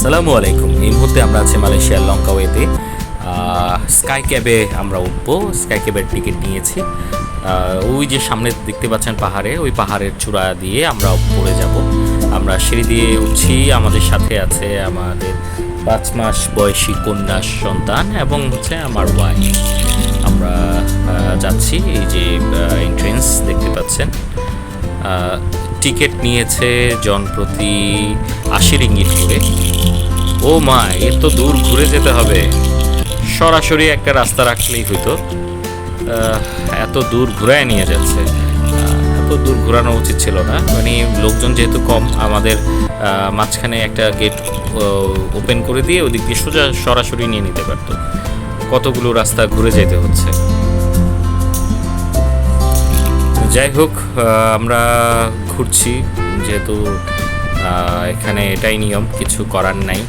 আসসালামু আলাইকুম। এই মুহূর্তে আমরা আছি মালয়েশিয়ার লঙ্কাওয়েতে। স্কাই ক্যাবে আমরা উঠবো। স্কাই ক্যাবের টিকিট নিয়েছি। ওই যে সামনে দেখতে পাচ্ছেন পাহাড়ে, ওই পাহাড়ের চূড়া দিয়ে আমরা পড়ে যাব। আমরা সিঁড়ি দিয়ে উঠছি। আমাদের সাথে আছে আমাদের পাঁচ মাস বয়সী কন্যা সন্তান এবং হচ্ছে আমার ওয়াইফ আমরা যাচ্ছি। এই যে এন্ট্রেন্স দেখতে পাচ্ছেন। টিকিট নিয়েছে জন প্রতি আশি রিঙ্গিট করে। ও মা এত দূর ঘুরে যেতে হবে। সরাসরি একটা রাস্তা রাখলেই হইতো। এত দূর ঘুরায় নিয়ে যাচ্ছে। এত দূর ঘোরানো উচিত ছিল না। মানে লোকজন যেহেতু কম, আমাদের মাঝখানে একটা গেট ওপেন করে দিয়ে ওদিক দিয়ে সোজা সরাসরি নিয়ে নিতে পারতো। কতগুলো রাস্তা ঘুরে যেতে হচ্ছে। যাই হোক আমরা ঘুরছি। যেহেতু এখানে এটাই নিয়ম, কিছু করার নাই।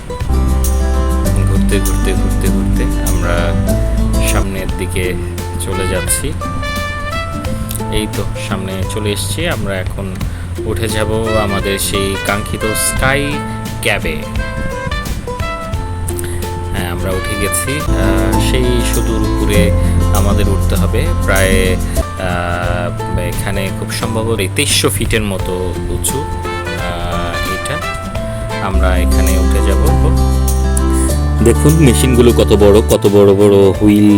ঘুরতে ঘুরতে ঘুরতে ঘুরতে আমরা সামনের দিকে চলে যাচ্ছি। এই তো, সামনে চলে এসেছি। আমরা এখন উঠে যাব আমাদের সেই কাঙ্ক্ষিত স্কাই ক্যাবে। হ্যাঁ আমরা উঠে গেছি। সেই সুদূর উপরে আমাদের উঠতে হবে। প্রায় এখানে খুব সম্ভবত তেইশশো ফিটের মতো উঁচু এটা। আমরা এখানে উঠে যাব। দেখুন, মেশিনগুলো কত বড় কত বড় বড় হুইল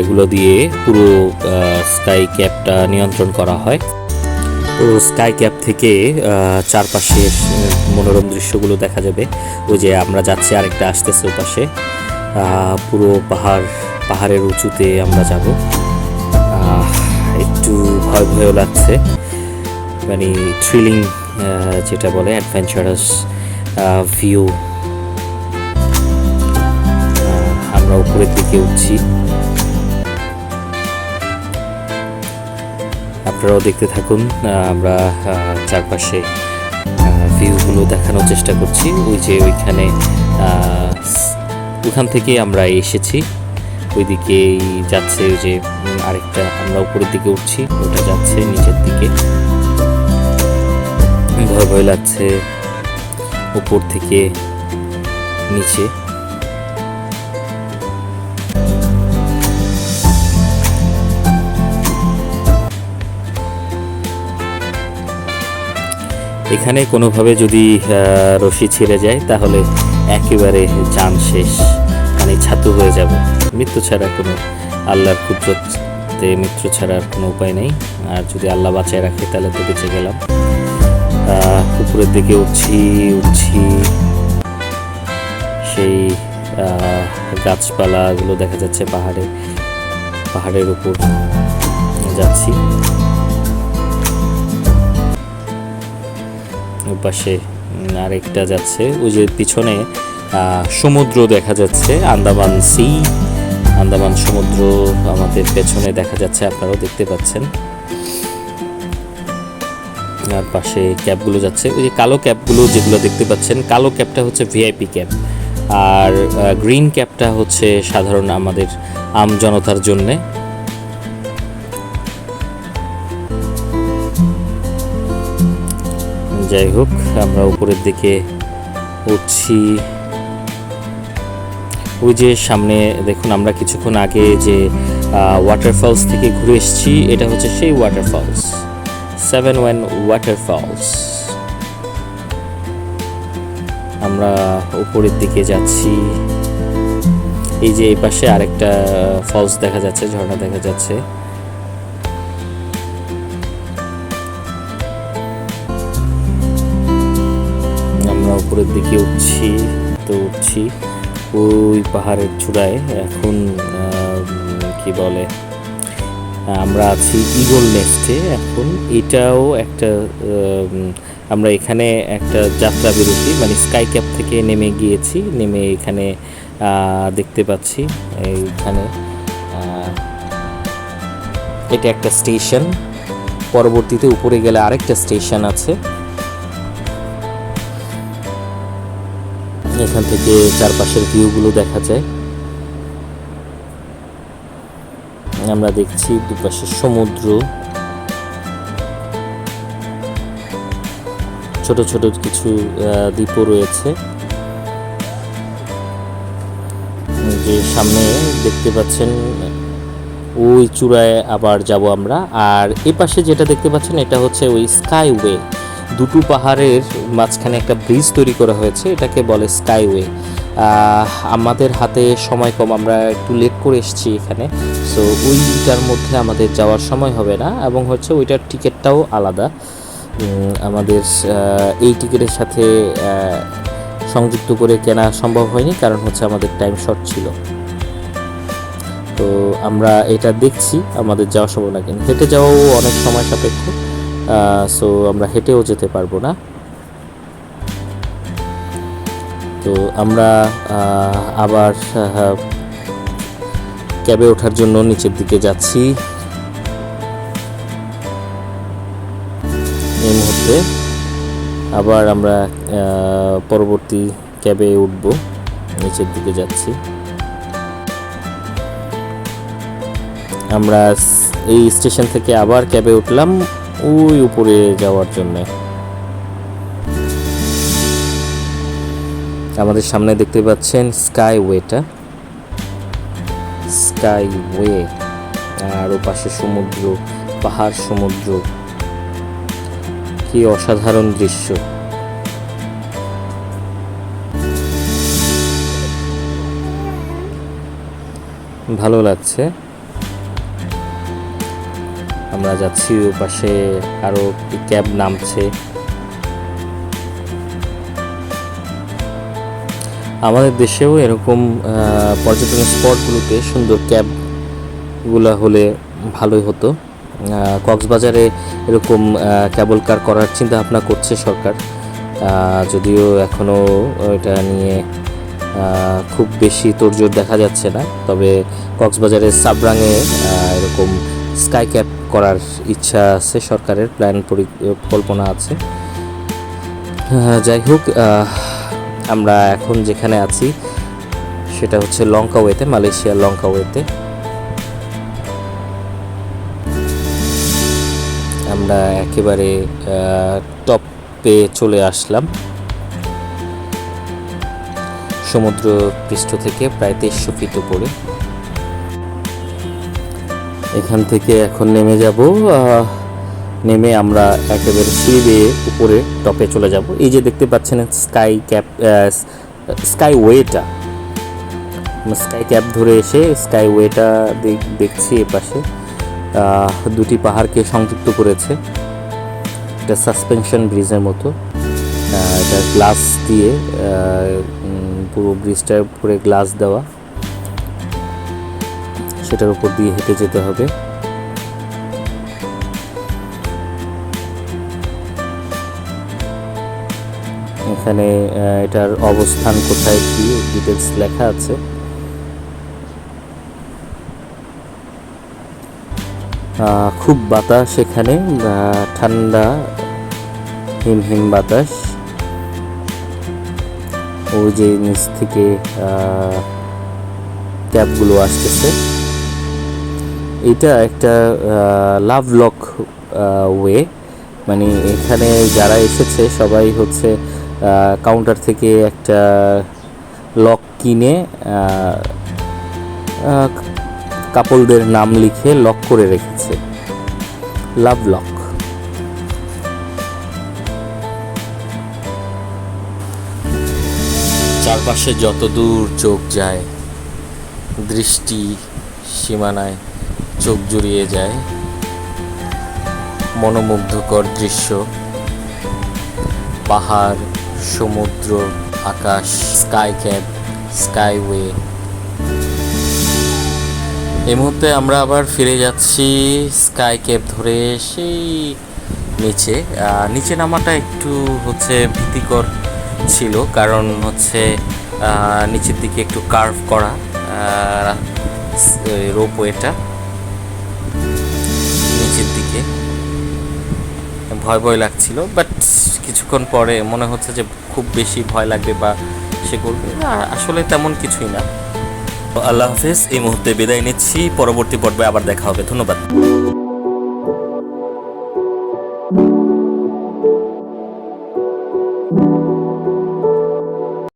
এগুলো দিয়ে পুরো স্কাই ক্যাপটা নিয়ন্ত্রণ করা হয়। তো স্কাই ক্যাপ থেকে চারপাশের মনোরম দৃশ্যগুলো দেখা যাবে। ওই যে আমরা যাচ্ছি, আরেকটা আসতেছে ওপাশে। পুরো পাহাড়, পাহাড়ের উঁচুতে আমরা যাব। একটু ভয় ভয়ও লাগছে। মানে থ্রিলিং যেটা বলে অ্যাডভেঞ্চারাস ভিউ আমরা উপরের দিকে উঠছি। আপনারাও দেখতে থাকুন আমরা চারপাশে ভিউগুলো দেখানোর চেষ্টা করছি। ওই যে ওইখানে ওখান থেকে আমরা এসেছি। ওইদিকেই যাচ্ছে যে আরেকটা, আমরা উপরের দিকে উঠছি। ওটা যাচ্ছে নিচের দিকে। ভয় ভয় লাগছে উপর থেকে নিচে। এখানে কোনোভাবে যদি রশি ছিঁড়ে যায়, তাহলে একেবারে যান শেষ। মানে ছাতু হয়ে যাব। মৃত্যু ছাড়া কোনো আল্লাহর কুদরতে মৃত্যু ছাড়া আর কোনো উপায় নেই। আর যদি আল্লাহ বাঁচায় রাখে, তাহলে তো বেঁচে গেলাম। উপরের দিকে উঠছি উঠছি। সেই গাছপালাগুলো দেখা যাচ্ছে পাহাড়ে, পাহাড়ের উপর যাচ্ছি। পাশে আরেকটা যাচ্ছে। ওই যে পিছনে সমুদ্র দেখা যাচ্ছে, আন্দামান সি, আন্দামান সমুদ্র আমাদের পেছনে দেখা যাচ্ছে, আপনারাও দেখতে পাচ্ছেন। আর পাশে ক্যাবগুলো যাচ্ছে। ওই যে কালো ক্যাবগুলো যেগুলো দেখতে পাচ্ছেন, কালো ক্যাবটা হচ্ছে ভিআইপি ক্যাব। আর গ্রিন ক্যাবটা হচ্ছে সাধারণ আমাদের আম জনতার জন্যে। যাই হোক, আমরা উপরের দিকে উঠছি। ওই যে সামনে দেখুন, আমরা কিছুক্ষণ আগে যে ওয়াটারফলস থেকে ঘুরে এসেছি, এটা হচ্ছে সেই ওয়াটারফলস সেভেন ওয়ান ওয়াটারফলস আমরা উপরের দিকে যাচ্ছি। এই যে এই পাশে আরেকটা ফলস দেখা যাচ্ছে, ঝর্ণা দেখা যাচ্ছে। দিকে উঠছি, তো উঠছি। ওই পাহাড়ের চূড়ায়। এখন কি বলে, আমরা আছি ইগল নেস্টে এখন এটাও একটা আমরা এখানে একটা যাত্রা বিরতি মানে স্কাই ক্যাপ থেকে নেমে গিয়েছি। নেমে এখানে দেখতে পাচ্ছি, এইখানে এটা একটা স্টেশন। পরবর্তীতে উপরে গেলে আরেকটা স্টেশন আছে। এখান থেকে চারপাশের ভিউগুলো দেখা যায়। আমরা দেখছি দুপাশে সমুদ্র। ছোট ছোট কিছু দ্বীপও রয়েছে। যে সামনে দেখতে পাচ্ছেন, ওই চূড়ায় আবার যাব আমরা। আর এ পাশে যেটা দেখতে পাচ্ছেন, এটা হচ্ছে ওই স্কাইওয়ে। দুটো পাহাড়ের মাঝখানে একটা ব্রিজ তৈরি করা হয়েছে, এটাকে বলে স্কাইওয়ে আমাদের হাতে সময় কম, আমরা একটু লেট করে এসেছি এখানে। সো ওইটার মধ্যে আমাদের যাওয়ার সময় হবে না এবং হচ্ছে ওইটার টিকিটটাও আলাদা। আমাদের এই টিকিটের সাথে সংযুক্ত করে কেনা সম্ভব হয়নি কারণ হচ্ছে আমাদের টাইম শর্ট ছিল। তো আমরা এটা দেখছি, আমাদের যাওয়া সম্ভব না কিন্তু। হেঁটে যাওয়াও অনেক সময় সাপেক্ষ। সো আমরা হেঁটেও যেতে পারব না। তো আমরা আবার ক্যাবে ওঠার জন্য নিচের দিকে যাচ্ছি। এই মুহূর্তে আবার আমরা পরবর্তী ক্যাবে উঠব, নিচের দিকে যাচ্ছি। আমরা এই স্টেশন থেকে আবার ক্যাবে উঠলাম। ওই উপরে যাওয়ার জন্য। আমাদের সামনে দেখতে পাচ্ছেন স্কাই ওয়েটা। স্কাই ওয়ে, আর ও পাশে সমুদ্র, পাহাড় সমুদ্র। কি অসাধারণ দৃশ্য। ভালো লাগছে। আমরা যাচ্ছি, ও পাশে আরও একটি ক্যাব নামছে। আমাদের দেশেও এরকম পর্যটন স্পটগুলোতে সুন্দর ক্যাবগুলো হলে ভালোই হতো। কক্সবাজারে এরকম ক্যাবল কার করার চিন্তা ভাবনা করছে সরকার। যদিও এখনও এটা নিয়ে খুব বেশি তোড়জোড় দেখা যাচ্ছে না। তবে কক্সবাজারের সাবরাঙে এরকম স্কাই ক্যাপ করার ইচ্ছা আছে, সরকারের প্ল্যান পরিকল্পনা আছে। যাই হোক আমরা এখন যেখানে আছি, সেটা হচ্ছে লঙ্কা ওয়েতে মালয়েশিয়ার লঙ্কা ওয়েতে আমরা একেবারে টপে চলে আসলাম। সমুদ্র পৃষ্ঠ থেকে প্রায় তেইশশো ফিট উপরে। এখান থেকে এখন নেমে যাব নেমে আমরা একেবারে সিঁড়ি বেয়ে উপরে টপে চলে যাব। এই যে দেখতে পাচ্ছেন স্কাই ক্যাপ স্কাই ওয়েটা। স্কাই ক্যাপ ধরে এসে স্কাই ওয়েটা দেখছি এপাশে। দুটি পাহাড়কে সংযুক্ত করেছে। এটা সাসপেনশন ব্রিজের মতো। এটা গ্লাস দিয়ে পুরো ব্রিজটার উপরে গ্লাস দেওয়া। সেটার উপর দিয়ে হেঁটে যেতে হবে। এখানে এটার অবস্থান কোথায় কি ডিটেলস লেখা আছে। খুব বাতাস এখানে ঠান্ডা হিম হিম বাতাস। ওই যে নিচ থেকে ক্যাবগুলো আসতেছে। এটা একটা লাভ লক ওয়ে মানে এখানে যারা এসেছে সবাই হচ্ছে কাউন্টার থেকে একটা লক কিনে কাপলদের নাম লিখে লক করে রেখেছে। লাভ লক চারপাশে যত দূর চোখ যায়, দৃষ্টি সীমানায় চোখ জুড়িয়ে যায়। মনোমুগ্ধকর দৃশ্য। পাহাড়, সমুদ্র, আকাশ স্কাই ক্যাব স্কাইওয়ে এই মুহূর্তে আমরা আবার ফিরে যাচ্ছি স্কাই ক্যাব ধরে সেই নিচে। নিচে নামাটা একটু হচ্ছে ভীতিকর ছিল, কারণ হচ্ছে নিচের দিকে একটু কার্ভ করা রোপওয়েটা নিচের দিকে। ভয় ভয় লাগছিল বাট কিছুক্ষণ পরে মনে হচ্ছে যে খুব বেশি ভয় লাগবে বা সে করবে। আসলে তেমন কিছুই না। আল্লাহ হাফেজ, এই মুহূর্তে বিদায় নিচ্ছি। পরবর্তী পর্বে আবার দেখা হবে। ধন্যবাদ।